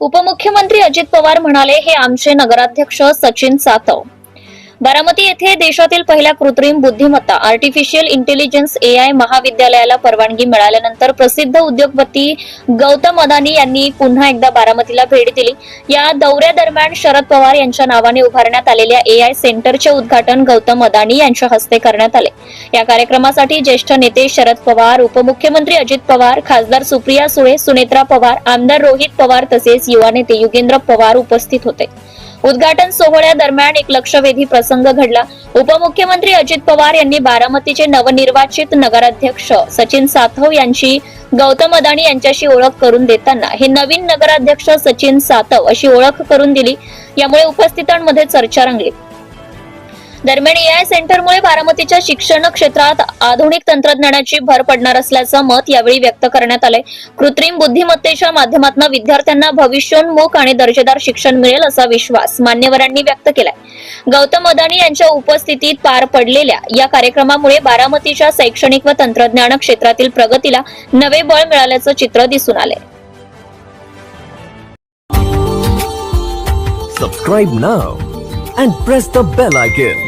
उपमुख्यमंत्री अजित पवार म्हणाले हे आमचे नगराध्यक्ष सचिन सातव बारामती येथे देशातील पहिल्या कृत्रिम बुद्धिमत्ता आर्टिफिशियल इंटेलिजन्स एआय महाविद्यालयाला परवानगी मिळाल्यानंतर प्रसिद्ध उद्योगपती गौतम अदानी यांनी पुन्हा एकदा बारामतीला भेट दिली. या दौऱ्यादरम्यान शरद पवार यांच्या नावाने उभारण्यात आलेल्या एआय सेंटरचे उद्घाटन गौतम अदानी यांच्या हस्ते करण्यात आले. या कार्यक्रमासाठी ज्येष्ठ नेते शरद पवार उपमुख्यमंत्री अजित पवार खासदार सुप्रिया सुळे सुनेत्रा पवार आमदार रोहित पवार तसेच युवा नेते युगेंद्र पवार उपस्थित होते. उद्घाटन सोहळ्यादरम्यान एक लक्षवेधी प्रसंग घडला. उपमुख्यमंत्री अजित पवार यांनी बारामतीचे नवनिर्वाचित नगराध्यक्ष सचिन सातव यांची गौतम अदानी यांच्याशी ओळख करून देताना हे नवीन नगराध्यक्ष सचिन सातव अशी ओळख करून दिली. यामुळे उपस्थितांमध्ये चर्चा रंगली. दरम्यान एआय सेंटरमुळे बारामतीच्या शिक्षण क्षेत्रात आधुनिक तंत्रज्ञानाची भर पडणार असल्याचं मत यावेळी व्यक्त करण्यात आलंय. कृत्रिम बुद्धिमत्तेच्या माध्यमातून विद्यार्थ्यांना भविष्योन्मुख आणि दर्जेदार शिक्षण मिळेल असा विश्वास मान्यवरांनी व्यक्त केलाय. गौतम अदानी यांच्या उपस्थितीत पार पडलेल्या या कार्यक्रमामुळे बारामतीच्या शैक्षणिक व तंत्रज्ञान क्षेत्रातील प्रगतीला नवे बळ मिळाल्याचं चित्र दिसून आलंय. Subscribe now and press the bell icon.